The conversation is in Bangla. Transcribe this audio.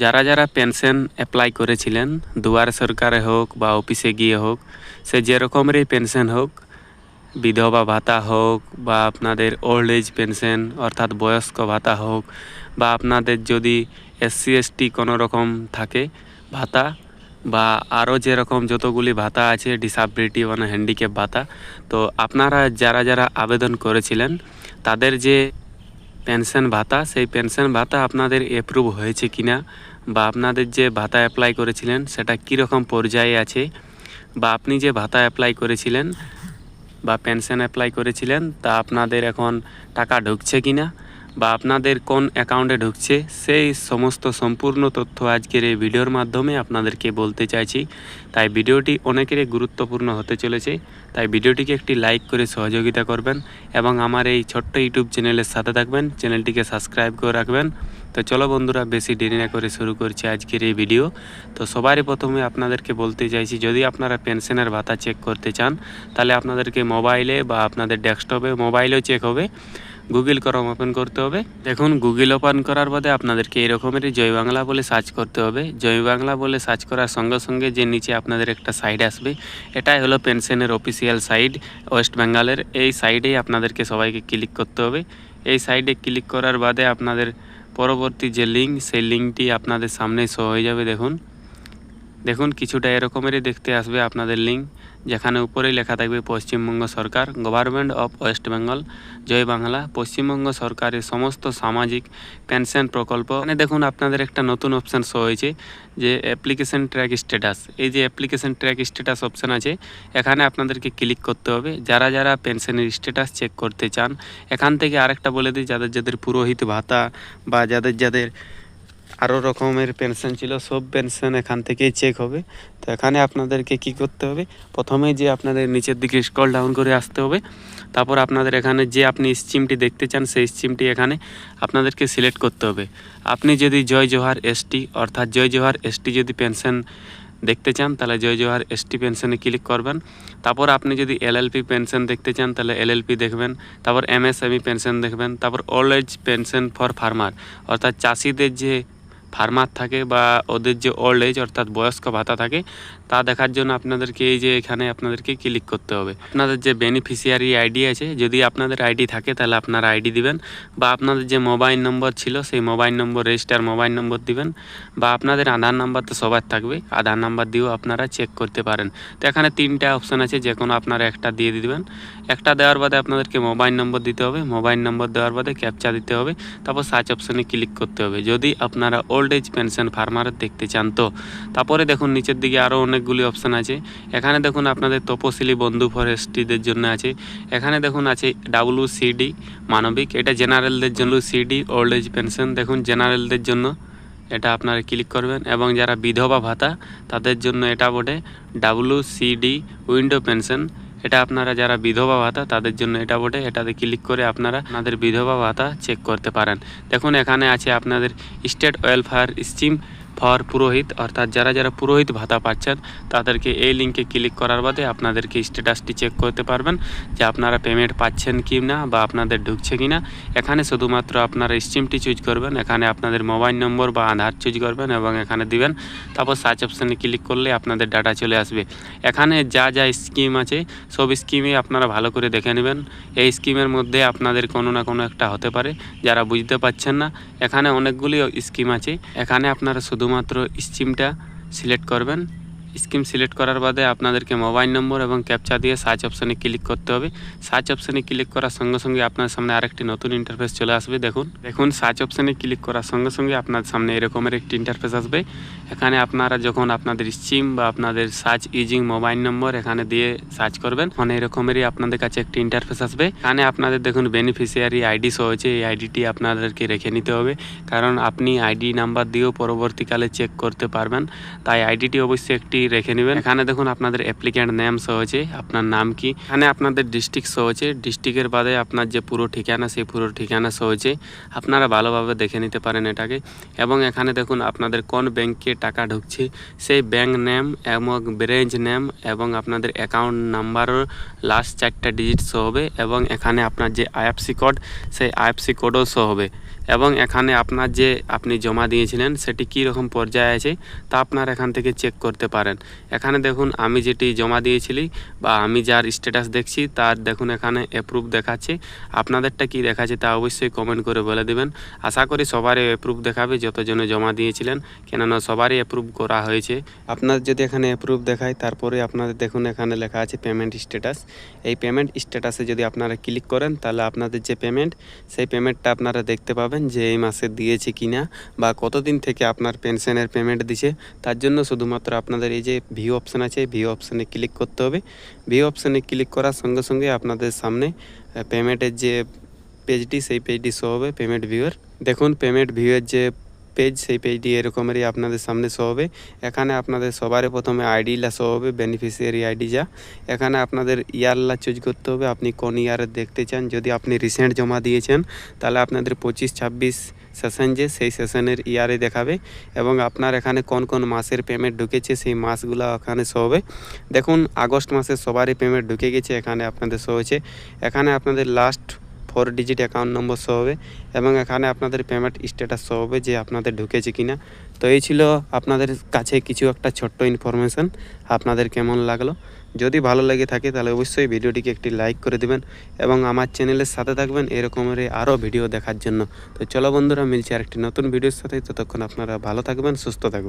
যারা যারা পেনশন অ্যাপ্লাই করেছিলেন, দুয়ারে সরকারে হোক বা অফিসে গিয়ে হোক, সে যে রকমেরই পেনশন হোক, বিধবা ভাতা হোক বা আপনাদের ওল্ড এজ পেনশন, অর্থাৎ বয়স্ক ভাতা হোক, বা আপনাদের যদি এসসি এসটি কোনো রকম থাকে ভাতা, বা আরও যেরকম যতগুলি ভাতা আছে ডিসাবিলিটি মানে হ্যান্ডিক্যাপ ভাতা, তো আপনারা যারা যারা আবেদন করেছিলেন, তাদের যে পেনশন ভাতা, সেই পেনশন ভাতা আপনাদের অ্যাপ্রুভ হয়েছে কিনা বা আপনাদের যে ভাতা অ্যাপ্লাই করেছিলেন, সেটা কীরকম পর্যায়ে আছে? বা আপনি যে ভাতা অ্যাপ্লাই করেছিলেন বা পেনশন অ্যাপ্লাই করেছিলেন, তা আপনাদের এখন টাকা ঢুকছে কিনা? বা আপনাদের কোন অ্যাকাউন্টে ঢুকছে, সেই সমস্ত সম্পূর্ণ তথ্য আজকের এই ভিডিওর মাধ্যমে আপনাদেরকে বলতে চাইছি। তাই ভিডিওটি অনেকেরই গুরুত্বপূর্ণ হতে চলেছে, তাই ভিডিওটিকে একটি লাইক করে সহযোগিতা করবেন এবং আমার এই ছোট্ট ইউটিউব চ্যানেলের সাথে থাকবেন, চ্যানেলটিকে সাবস্ক্রাইব করে রাখবেন। তো চলো বন্ধুরা, বেশি দেরি না করে শুরু করছি আজকের এই ভিডিও। তো সবারই প্রথমে আপনাদেরকে বলতে চাইছি, যদি আপনারা পেনশনের ভাতা চেক করতে চান, তাহলে আপনাদেরকে মোবাইলে বা আপনাদের ডেস্কটপে মোবাইলেও চেক হবে। গুগল করম ওপেন করতে হবে। দেখুন গুগল ওপেন করার বাদে আপনাদেরকে এরকমেরই জয় বাংলা বলে সার্চ করতে হবে। জয় বাংলা বলে সার্চ করার সঙ্গে সঙ্গে যে নিচে আপনাদের একটা সাইড আসবে, এটাই হলো পেনশনের অফিসিয়াল সাইড ওয়েস্ট বেঙ্গলের এই সাইডেই আপনাদেরকে সবাইকে ক্লিক করতে হবে। এই সাইডে ক্লিক করার বাদে আপনাদের পরবর্তী যে লিঙ্ক সেই লিঙ্কটি আপনাদের সামনে শো হয়ে যাবে, দেখুন। দেখুন, কিছুটা এরকমেরই দেখতে আসবে আপনাদের লিঙ্ক যেখানে উপরেই লেখা থাকবে পশ্চিমবঙ্গ সরকার গভর্নমেন্ট অফ ওয়েস্ট বেঙ্গল জয় বাংলা, পশ্চিমবঙ্গ সরকারের সমস্ত সামাজিক পেনশন প্রকল্প। এখানে দেখুন, আপনাদের একটা নতুন অপশান শো হয়েছে, যে অ্যাপ্লিকেশন ট্র্যাক স্ট্যাটাস এই যে অ্যাপ্লিকেশন ট্র্যাক স্ট্যাটাস অপশান আছে, এখানে আপনাদেরকে ক্লিক করতে হবে। যারা যারা পেনশনের স্ট্যাটাস চেক করতে চান, এখান থেকে আরেকটা বলে দিই, যাদের যাদের পুরোহিত ভাতা বা যাদের যাদের আরও রকমের পেনশন ছিল, সব পেনশন এখান থেকেই চেক হবে। তো এখানে আপনাদেরকে কি করতে হবে? প্রথমে যে আপনাদের নিচের দিকে স্কল ডাউন করে আসতে হবে। তারপর আপনাদের এখানে যে আপনি স্কিমটি দেখতে চান, সেই স্কিমটি এখানে আপনাদেরকে সিলেক্ট করতে হবে। আপনি যদি জয় জোহার এসটি অর্থাৎ জয় জোহার এসটি যদি পেনশন দেখতে চান, তাহলে জয় জোহার এসটি পেনশনে ক্লিক করবেন। তারপর আপনি যদি এলএলপি পেনশন দেখতে চান, তাহলে এলএলপি দেখবেন। তারপর এমএসএমই পেনশন দেখবেন। তারপর old age pension for farmer অর্থাৎ চাষিদের যে ফার্মার থাকে বা ওদের যে ওল্ড এজ অর্থাৎ বয়স্ক ভাতা থাকে, তা দেখার জন্য আপনাদেরকে এই যে এখানে আপনাদেরকে ক্লিক করতে হবে। আপনাদের যে বেনিফিশিয়ারি আইডি আছে, যদি আপনাদের আইডি থাকে, তাহলে আপনারা আইডি দিবেন বা আপনাদের যে মোবাইল নম্বর ছিল, সেই mobile number register mobile number দিবেন বা আপনাদের আধার নাম্বার তো সবার থাকবে। আধার নাম্বার দিয়েও আপনারা চেক করতে পারেন। তো এখানে তিনটা অপশান আছে, যে কোনো আপনারা একটা দিয়ে দিবেন। একটা দেওয়ার বাদে আপনাদেরকে মোবাইল নম্বর দিতে হবে। মোবাইল নম্বর দেওয়ার বাদে ক্যাপচা দিতে হবে। তারপর সার্চ অপশানে ক্লিক করতে হবে। যদি আপনারা ওল্ড এজ পেনশন ফার্মার দেখতে চান তো। তারপরে দেখুন, নিচের দিকে আরও অনেকগুলি অপশান আছে। এখানে দেখুন, আপনাদের তপশিলি বন্ধু ফরেস্ট্রিদের জন্য আছে। এখানে দেখুন, আছে ডাব্লু সিডি মানবিক। এটা জেনারেলদের জন্য সিডি ওল্ড এজ পেনশন দেখুন জেনারেলদের জন্য এটা আপনারা ক্লিক করবেন এবং যারা বিধবা ভাতা, তাদের জন্য এটা বটে ডাব্লু সিডি উইন্ডো পেনশন এটা আপনারা যারা বিধবা ভাতা, তাদের জন্য এটা বটে। এটাতে ক্লিক করে আপনারা আপনাদের বিধবা ভাতা চেক করতে পারেন। দেখুন, এখানে আছে আপনাদের স্টেট ওয়েলফেয়ার স্কিম ফর পুরোহিত, অর্থাৎ যারা যারা পুরোহিত ভাতা পাচ্ছেন, তাদেরকে এই লিঙ্কে ক্লিক করার বাদে আপনাদেরকে স্ট্যাটাসটি চেক করতে পারবেন যে আপনারা পেমেন্ট পাচ্ছেন কি না বা আপনাদের ঢুকছে কি না এখানে শুধুমাত্র আপনারা স্কিমটি চুজ করবেন, এখানে আপনাদের মোবাইল নম্বর বা আধার চুজ করবেন এবং এখানে দিবেন। তারপর সার্চ অপশানে ক্লিক করলে আপনাদের ডাটা চলে আসবে। এখানে যা যা স্কিম আছে, সব স্কিমে আপনারা ভালো করে দেখে নেবেন। এই স্কিমের মধ্যে আপনাদের কোনো না কোনো একটা হতে পারে, যারা বুঝতে পারছেন না, এখানে অনেকগুলি স্কিম আছে। এখানে আপনারা শুধুমাত্র স্টিমটা সিলেক্ট করবেন। স্কিম সিলেক্ট করার বাদে আপনাদেরকে মোবাইল নম্বর এবং ক্যাপচা দিয়ে সার্চ অপশানে ক্লিক করতে হবে। সার্চ অপশানে ক্লিক করার সঙ্গে সঙ্গে আপনার সামনে আরেকটি নতুন ইন্টারফেস চলে আসবে, দেখুন। দেখুন, সার্চ অপশানে ক্লিক করার সঙ্গে সঙ্গে আপনার সামনে এরকমের একটি ইন্টারফেস আসবে। এখানে আপনারা যখন আপনাদের স্কিম বা আপনাদের সার্চ ইউজিং মোবাইল নম্বর এখানে দিয়ে সার্চ করবেন মানে এরকমেরই আপনাদের কাছে একটি ইন্টারফেস আসবে। এখানে আপনাদের দেখুন বেনিফিশিয়ারি আইডি শো হয়েছে, এই আইডিটি আপনাদেরকে রেখে নিতে হবে। কারণ আপনি আইডি নাম্বার দিয়েও পরবর্তীকালে চেক করতে পারবেন। তাই আইডিটি অবশ্যই একটি রেখে নেবেন। এখানে দেখুন আপনাদের অ্যাপ্লিক্যান্ট নেম হয়েছে, আপনার নাম কি। এখানে আপনাদের ডিস্ট্রিক্ট হয়েছে ডিস্ট্রিক্টের বাদে আপনার যে পুরো ঠিকানা, সেই পুরো ঠিকানা হয়েছে। আপনারা ভালোভাবে দেখে নিতে পারেন এটাকে। এবং এখানে দেখুন আপনাদের কোন ব্যাংকে টাকা ঢুকছে, সেই ব্যাংক নেম এবং ব্রেঞ্চ নেম এবং আপনাদের অ্যাকাউন্ট নাম্বারও লাস্ট চারটা ডিজিট শো হবে। এবং এখানে আপনার যে আইএফসি কোড সেই আইএফসি কোডও শো হবে। এবং এখানে আপনার যে আপনি জমা দিয়েছিলেন, সেটি কী রকম পর্যায়ে আছে, তা আপনার এখান থেকে চেক করতে পারেন। এখানে দেখুন, আমি যেটি জমা দিয়েছিলি বা আমি যার স্ট্যাটাস দেখছি, তার দেখুন এখানে অ্যাপ্রুভ দেখাচ্ছে। আপনাদেরটা কি দেখাচ্ছে তা অবশ্যই কমেন্ট করে বলে দেবেন। আশা করি সবারই অ্যাপ্রুভ দেখাবে, যতজনে জমা দিয়েছিলেন, কেননা সবারই অ্যাপ্রুভ করা হয়েছে। আপনার যদি এখানে অ্যাপ্রুভ দেখায়, তারপরে আপনাদের দেখুন এখানে লেখা আছে পেমেন্ট স্ট্যাটাস এই পেমেন্ট স্ট্যাটাসে যদি আপনারা ক্লিক করেন, তাহলে আপনাদের যে পেমেন্ট সেই পেমেন্টটা আপনারা দেখতে পাবেন। যে এই মাসে দিয়েছে কিনা বা কতদিন থেকে আপনার পেনশনের পেমেন্ট দিছে, তার জন্য শুধুমাত্র আপনাদের এই যে ভিউ অপশান আছে ভিউ অপশানে ক্লিক করতে হবে। ভিউ অপশানে ক্লিক করার সঙ্গে সঙ্গে আপনাদের সামনে পেমেন্টের যে পেজটি, সেই পেজটি শো হবে, পেমেন্ট ভিউয়ের। দেখুন, পেমেন্ট ভিউয়ের যে পেজ সেই পেজটি এরকমেরই আপনাদের সামনে শো হবে। এখানে আপনাদের সবারই প্রথমে আইডিলা শো হবে বেনিফিশিয়ারি আইডি যা। এখানে আপনাদের ইয়ারলা চুজ করতে হবে, আপনি কোন ইয়ারে দেখতে চান। যদি আপনি রিসেন্ট জমা দিয়েছেন, তাহলে আপনাদের পঁচিশ, ছাব্বিশ সেশন যে, সেই সেশনের ইয়ারে দেখাবে। এবং আপনার এখানে কোন কোন মাসের পেমেন্ট ঢুকেছে, সেই মাসগুলো এখানে শো হবে। দেখুন, আগস্ট মাসে সবারই পেমেন্ট ঢুকে গেছে, এখানে আপনাদের শো হয়েছে। এখানে আপনাদের last four digit account number show হবে এবং এখানে আপনাদের পেমেন্ট স্ট্যাটাস শো হবে যে আপনাদের ঢুকেছে কিনা। তো এই ছিল আপনাদের কাছে কিছু একটা ছোট্ট ইনফরমেশান, আপনাদের কেমন লাগল? যদি ভালো লেগে থাকে তাহলে অবশ্যই ভিডিওটিকে একটি লাইক করে দেবেন এবং আমার চ্যানেলের সাথে থাকবেন এরকমের আরও ভিডিও দেখার জন্য। তো চলো বন্ধুরা, মিলছে আরেকটি নতুন ভিডিওর সাথে। ততক্ষণ আপনারা ভালো থাকবেন, সুস্থ থাকবেন।